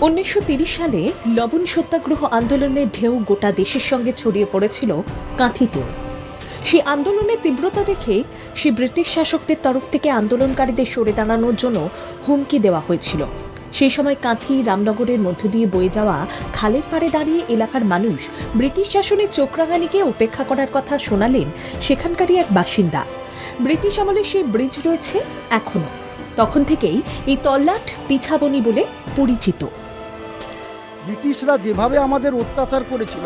উনিশশো সালে লবণ সত্যাগ্রহ আন্দোলনের ঢেউ গোটা দেশের সঙ্গে ছড়িয়ে পড়েছিল কাঁথিতেও সেই আন্দোলনের তীব্রতা দেখে সে ব্রিটিশ শাসকদের তরফ থেকে আন্দোলনকারীদের সরে দাঁড়ানোর জন্য হুমকি দেওয়া হয়েছিল। সেই সময় কাঁথি রামনগরের মধ্য দিয়ে বয়ে যাওয়া খালের পাড়ে দাঁড়িয়ে এলাকার মানুষ ব্রিটিশ শাসনের চোখরাঙানিকে উপেক্ষা করার কথা শোনালেন সেখানকারই এক বাসিন্দা। ব্রিটিশ আমলে সেই ব্রিজ রয়েছে এখনও। তখন থেকেই এই তল্লাট, পিছাবনি বলে পরিচিত। ব্রিটিশরা যেভাবে আমাদের অত্যাচার করেছিল,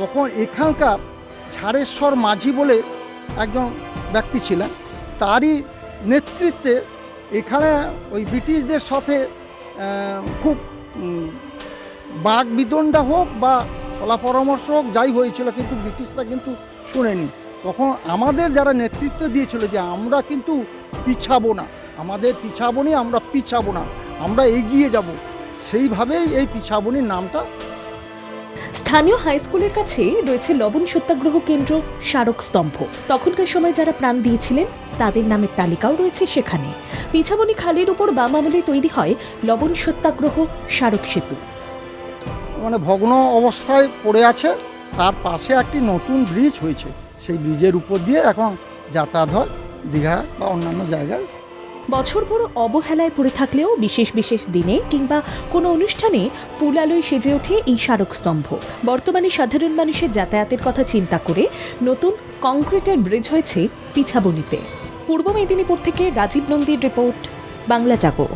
তখন এখানকার ঝাড়েশ্বর মাঝি বলে একজন ব্যক্তি ছিলেন। তারই নেতৃত্বে এখানে ওই ব্রিটিশদের সাথে খুব বাঘ বিদণ্ডা হোক বা চলা পরামর্শ হোক, যাই হয়েছিল, কিন্তু ব্রিটিশরা কিন্তু শুনেনি। তখন আমাদের যারা নেতৃত্ব দিয়েছিল যে আমরা কিন্তু পিছাবো না, আমাদের পিছাবনি আমরা পিছাবো না, আমরা এগিয়ে যাব। সেইভাবেই এই পিছাবনির নামটা। স্থানীয় হাই স্কুলের কাছে রয়েছে লবণ সত্যাগ্রহ কেন্দ্র স্মারক স্তম্ভ। তখনকার সময় যারা প্রাণ দিয়েছিলেন তাদের নামের তালিকাও রয়েছে সেখানে। পিছাবনি খালের উপর বাম আমলে তৈরি হয় লবণ সত্যাগ্রহ স্মারক সেতু। মানে ভগ্ন অবস্থায় পড়ে আছে তার পাশে একটি নতুন ব্রিজ হয়েছে। সেই ব্রিজের উপর দিয়ে এখন যাতায়াত হয় দীঘা বা অন্যান্য জায়গায়। বছরভর অবহেলায় পড়ে থাকলেও বিশেষ বিশেষ দিনে কিংবা কোনো অনুষ্ঠানে ফুল আলোয় সেজে ওঠে এই স্মারকস্তম্ভ বর্তমানে সাধারণ মানুষের যাতায়াতের কথা চিন্তা করে নতুন কংক্রিটের ব্রিজ হয়েছে পিছাবনিতে। পূর্ব মেদিনীপুর থেকে রাজীব নন্দীর রিপোর্ট, বাংলা জাগো।